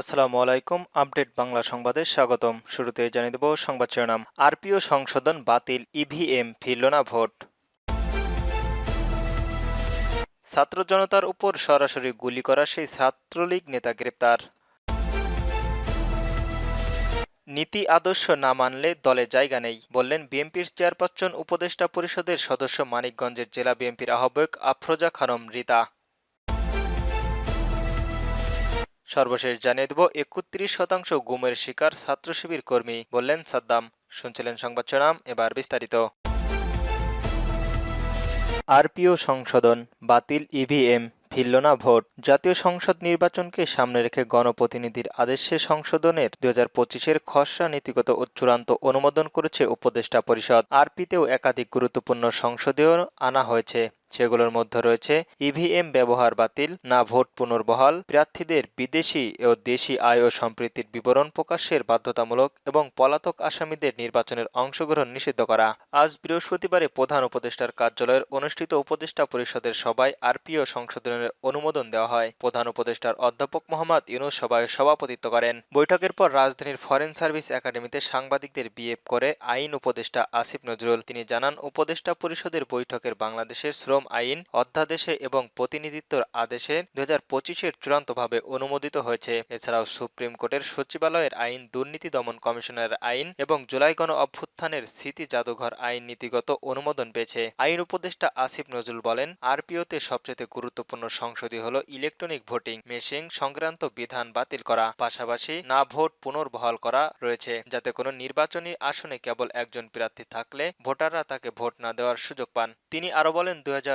আসসালামু আলাইকুম, আপডেট বাংলা সংবাদে স্বাগতম। শুরুতে জানিয়ে দেব সংবাদ শিরোনাম। আরপিও সংশোধন বাতিল, ইভিএম ফিরল না ভোট। ছাত্র জনতার উপর সরাসরি গুলি করা সেই ছাত্রলীগ নেতা গ্রেপ্তার। নীতি আদর্শ না মানলে দলে জায়গা নেই, বললেন বিএনপির চেয়ারপারসন উপদেষ্টা পরিষদের সদস্য মানিকগঞ্জের জেলা বিএনপির আহ্বায়ক আফরোজা খানম রিতা। সর্বশেষ জানিয়ে দেব, একত্রিশ শতাংশ গুমের শিকার ছাত্র শিবির কর্মী বললেন সাদ্দাম। শুনছিলেন সংবাদ শিরোনাম, এবার বিস্তারিত। আরপিও সংশোধন, বাতিল, ইভিএম ফিরল না ভোট। জাতীয় সংসদ নির্বাচনকে সামনে রেখে গণপ্রতিনিধির আদেশে সংশোধনের দুই হাজার পঁচিশের খসড়া নীতিগত চূড়ান্ত অনুমোদন করেছে উপদেষ্টা পরিষদ। আরপিতেও একাধিক গুরুত্বপূর্ণ সংসদীয় আনা হয়েছে। সেগুলোর মধ্যে রয়েছে ইভিএম ব্যবহার বাতিল, না ভোট পুনর্বহাল, প্রার্থীদের বিদেশি ও দেশি আয় ও সম্প্রীতির বিবরণ প্রকাশের বাধ্যতামূলক এবং পলাতক আসামিদের নির্বাচনের অংশগ্রহণ নিষিদ্ধ করা। আজ বৃহস্পতিবারে প্রধান উপদেষ্টার কার্যালয়ের অনুষ্ঠিত উপদেষ্টা পরিষদের সভায় আরপিও সংশোধনের অনুমোদন দেওয়া হয়। প্রধান উপদেষ্টার অধ্যাপক মোহাম্মদ ইউনুস সভায় সভাপতিত্ব করেন। বৈঠকের পর রাজধানীর ফরেন সার্ভিস একাডেমিতে সাংবাদিকদের বিএফ করে আইন উপদেষ্টা আসিফ নজরুল। তিনি জানান, উপদেষ্টা পরিষদের বৈঠকের বাংলাদেশের শ্রম আইন, অধ্যাদেশে এবং প্রতিনিধিত্বর আদেশে দু হাজার পঁচিশের চূড়ান্তভাবে অনুমোদিত হয়েছে। এছাড়াও সুপ্রিম কোর্টের সচিবালয়ের আইন দুর্নীতি দমন কমিশনের আইন এবং জুলাই গণ অভ্যুত্থানের স্মৃতি জাদুঘর আইন নীতিগত অনুমোদন পেয়েছে। আইন উপদেষ্টা আসিফ নজরুল বলেন, আরপিওতে সবচেয়ে গুরুত্বপূর্ণ সংশোধনী হল ইলেকট্রনিক ভোটিং মেশিন সংক্রান্ত বিধান বাতিল করা। পাশাপাশি না ভোট পুনর্বহাল করা রয়েছে, যাতে কোনো নির্বাচনী আসনে কেবল একজন প্রার্থী থাকলে ভোটাররা তাকে ভোট না দেওয়ার সুযোগ পান। তিনি আরও বলেন দু হাজার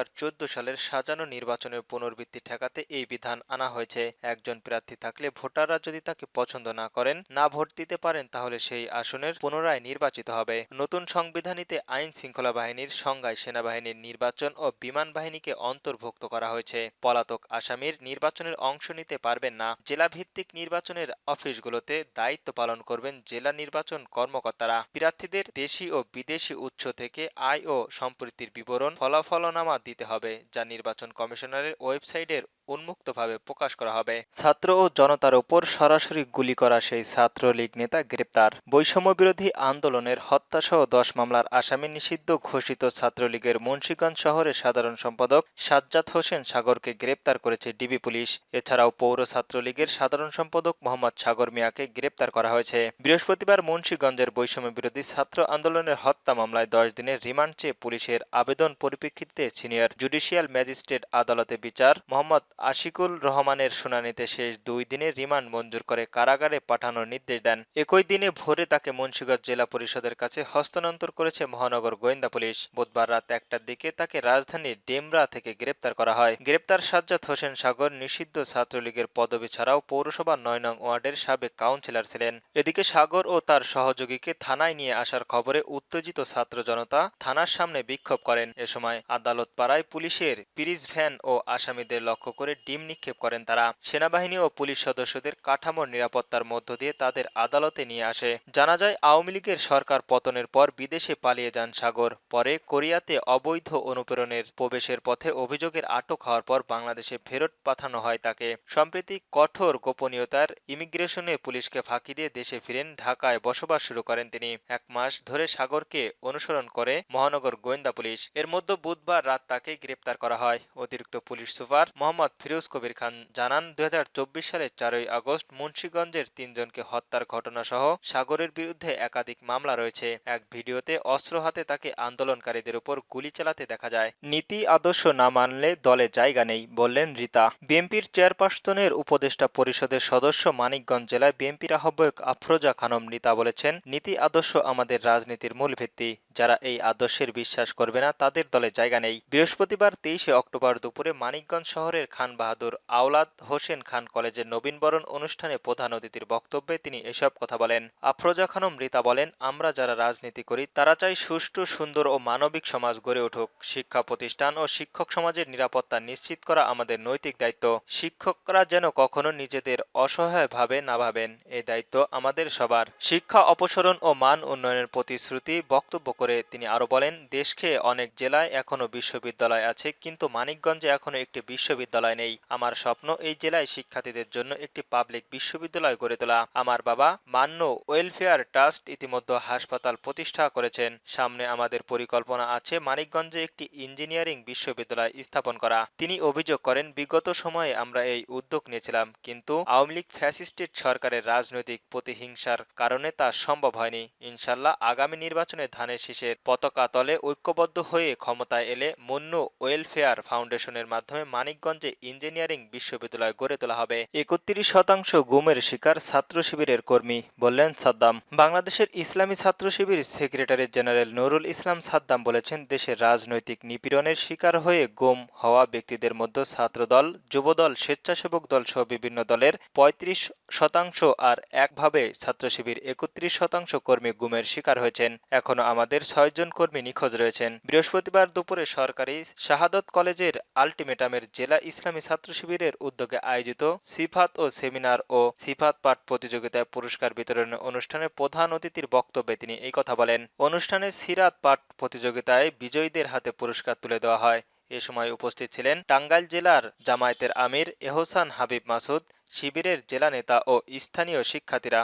সালের সাজানো নির্বাচনের পুনর্বৃত্তি ঠেকাতে এই বিধান আনা হয়েছে। একজন প্রার্থী থাকলে ভোটাররা যদি তাকে পছন্দ না করেন, না ভোট দিতে পারেন, তাহলে সেই আসনের পুনরায় নির্বাচিত হবে। নতুন সংবিধানীতে আইন শৃঙ্খলা বাহিনীর সংজ্ঞায় সেনাবাহিনীর নির্বাচন ও বিমান বাহিনীকে অন্তর্ভুক্ত করা হয়েছে। পলাতক আসামির নির্বাচনের অংশ নিতে পারবেন না। জেলাভিত্তিক নির্বাচনের অফিসগুলোতে দায়িত্ব পালন করবেন জেলা নির্বাচন কর্মকর্তারা। প্রার্থীদের দেশি ও বিদেশি উৎস থেকে আয় ও সম্পত্তির বিবরণ, ফলাফলনামা দিতে হবে যা নির্বাচন কমিশনারের ওয়েবসাইটের উন্মুক্তভাবে প্রকাশ করা হবে। ছাত্র ও জনতার উপর সরাসরি গুলি করা সেই ছাত্রলীগ নেতা গ্রেপ্তার। বৈষম্য বিরোধী আন্দোলনের হত্যাসহ দশ মামলার আসামি নিষিদ্ধ ঘোষিত ছাত্রলীগের মুন্সীগঞ্জ শহরের সাধারণ সম্পাদক সাজ্জাদ হোসেন সাগরকে গ্রেপ্তার করেছে ডিবি পুলিশ। এছাড়াও পৌর ছাত্রলীগের সাধারণ সম্পাদক মোহাম্মদ সাগর মিয়াকে গ্রেপ্তার করা হয়েছে। বৃহস্পতিবার মুন্সীগঞ্জের বৈষম্য বিরোধী ছাত্র আন্দোলনের হত্যা মামলায় দশ দিনের রিমান্ড চেয়ে পুলিশের আবেদন পরিপ্রেক্ষিতে সিনিয়র জুডিশিয়াল ম্যাজিস্ট্রেট আদালতে বিচার মোহাম্মদ আশিকুল রহমানের শুনানিতে শেষ দুই দিনের রিমান্ড মঞ্জুর করে কারাগারে পাঠানোর নির্দেশ দেন। একই দিনে ভোরে তাকে মুন্সিগঞ্জ জেলা পরিষদের কাছে হস্তান্তর করেছে মহানগর গোয়েন্দা পুলিশ। বুধবার রাত একটার দিকে তাকে রাজধানীর ডেমরা থেকে গ্রেপ্তার করা হয়। গ্রেপ্তার সাজ্জাদ হোসেন সাগর নিষিদ্ধ ছাত্রলীগের পদবি ছাড়াও পৌরসভা নয় নং ওয়ার্ডের সাবেক কাউন্সিলর ছিলেন। এদিকে সাগর ও তার সহযোগীকে থানায় নিয়ে আসার খবরে উত্তেজিত ছাত্র জনতা থানার সামনে বিক্ষোভ করেন। এ সময় আদালত পাড়ায় পুলিশের পিরিজ ভ্যান ও আসামিদের লক্ষ্য করে ডিম নিক্ষেপ করেন তারা। সেনাবাহিনী ও পুলিশ সদস্যদের কাঠামোর নিরাপত্তার মধ্য দিয়ে তাদের আদালতে নিয়ে আসে। জানা যায়, আওয়ামী লীগের সরকার পতনের পর বিদেশে পালিয়ে যান সাগর। পরে কোরিয়াতে অবৈধ অনুপ্রেরণের প্রবেশের পথে অভিযোগের আটক হওয়ার পর বাংলাদেশে ফেরত পাঠানো হয় তাকে। সম্প্রতি কঠোর গোপনীয়তার ইমিগ্রেশনে পুলিশকে ফাঁকি দিয়ে দেশে ফিরেন, ঢাকায় বসবাস শুরু করেন তিনি। এক মাস ধরে সাগরকে অনুসরণ করে মহানগর গোয়েন্দা পুলিশ। এর মধ্যে বুধবার রাত তাকে গ্রেপ্তার করা হয়। অতিরিক্ত পুলিশ সুপার মোহাম্মদ ফিরোজ কবির খান জানান দুই সালের চারই আগস্ট মুন্সীগঞ্জের তিনজনকে হত্যার ঘটনা সহ সাগরের বিরুদ্ধে একাধিক মামলা রয়েছে। এক ভিডিওতে অস্ত্র হাতে তাকে আন্দোলনকারীদের উপর গুলি চালাতে দেখা যায়। নীতি আদর্শ না মানলে দলে জায়গা নেই, বললেন রিতা। বিএনপির চেয়ারপারসনের উপদেষ্টা পরিষদের সদস্য মানিকগঞ্জ জেলায় বিএনপির আহ্বায়ক আফরোজা খানম রিতা বলেছেন, নীতি আদর্শ আমাদের রাজনীতির মূল ভিত্তি। যারা এই আদর্শের বিশ্বাস করবে না, তাদের দলে জায়গা নেই। বৃহস্পতিবার তেইশে অক্টোবর দুপুরে মানিকগঞ্জ শহরের খান বাহাদুর আওলাদ হোসেন খান কলেজের নবীনবরণ অনুষ্ঠানে প্রধান অতিথির বক্তব্যে তিনি এসব কথা বলেন। আফরোজা খানম রিতা বলেন, আমরা যারা রাজনীতি করি, তারা চাই সুষ্ঠু, সুন্দর ও মানবিক সমাজ গড়ে উঠুক। শিক্ষা প্রতিষ্ঠান ও শিক্ষক সমাজের নিরাপত্তা নিশ্চিত করা আমাদের নৈতিক দায়িত্ব। শিক্ষকরা যেন কখনো নিজেদের অসহায় ভাবে না ভাবেন। এই দায়িত্ব আমাদের সবার। শিক্ষা অপসরণ ও মান উন্নয়নের প্রতিশ্রুতি বক্তব্য করে তিনি আরও বলেন, দেশকে অনেক জেলায় এখনও বিশ্ববিদ্যালয় আছে, কিন্তু মানিকগঞ্জে এখনও একটি বিশ্ববিদ্যালয় বিশ্ববিদ্যালয় নেই। আমার স্বপ্ন এই জেলায় শিক্ষার্থীদের জন্য একটি পাবলিক বিশ্ববিদ্যালয় গড়ে তোলা। আমার বাবা মান্য ওয়েলফেয়ার ট্রাস্ট ইতিমধ্যে হাসপাতাল প্রতিষ্ঠা করেছেন। সামনে আমাদের পরিকল্পনা আছে মানিকগঞ্জে একটি ইঞ্জিনিয়ারিং বিশ্ববিদ্যালয় স্থাপন করা। তিনি অভিযোগ করেন, বিগত সময়ে আমরা এই উদ্যোগ নিয়েছিলাম, কিন্তু আওয়ামী লীগ ফ্যাসিস্টেড সরকারের রাজনৈতিক প্রতিহিংসার কারণে তা সম্ভব হয়নি। ইনশাল্লাহ আগামী নির্বাচনে ধানের শীষের পতাকা তলে ঐক্যবদ্ধ হয়ে ক্ষমতায় এলে মন্য ওয়েলফেয়ার ফাউন্ডেশনের মাধ্যমে মানিকগঞ্জে ইঞ্জিনিয়ারিং বিশ্ববিদ্যালয় গড়ে তোলা হবে। একত্রিশ শতাংশ গুমের শিকার ছাত্র শিবিরের কর্মী, বললেন সাদ্দাম। বাংলাদেশের ইসলামী ছাত্র শিবির সেক্রেটারি জেনারেল নুরুল ইসলাম সাদ্দাম বলেছেন, দেশের রাজনৈতিক নিপীড়নের শিকার হয়ে গুম হওয়া ব্যক্তিদের মধ্যে ছাত্রদল, যুবদল, স্বেচ্ছাসেবক দল সহ বিভিন্ন দলের পঁয়ত্রিশ শতাংশ আর একভাবে ছাত্র শিবির একত্রিশ শতাংশ কর্মী গুমের শিকার হয়েছেন। এখনও আমাদের ছয়জন কর্মী নিখোঁজ রয়েছেন। বৃহস্পতিবার দুপুরে সরকারি শাহাদত কলেজের আলটিমেটামের জেলা ইসলামী ছাত্র শিবিরের উদ্যোগে আয়োজিত সিফাত ও সেমিনার ও সিফাত পাঠ প্রতিযোগিতায় পুরস্কার বিতরণের অনুষ্ঠানে প্রধান অতিথির বক্তব্যে তিনি এই কথা বলেন। অনুষ্ঠানে সিরাত পাঠ প্রতিযোগিতায় বিজয়ীদের হাতে পুরস্কার তুলে দেওয়া হয়। এ সময় উপস্থিত ছিলেন টাঙ্গাইল জেলার জামায়াতের আমির, এহসান হাবিব মাসুদ, শিবিরের জেলা নেতা ও স্থানীয় শিক্ষার্থীরা।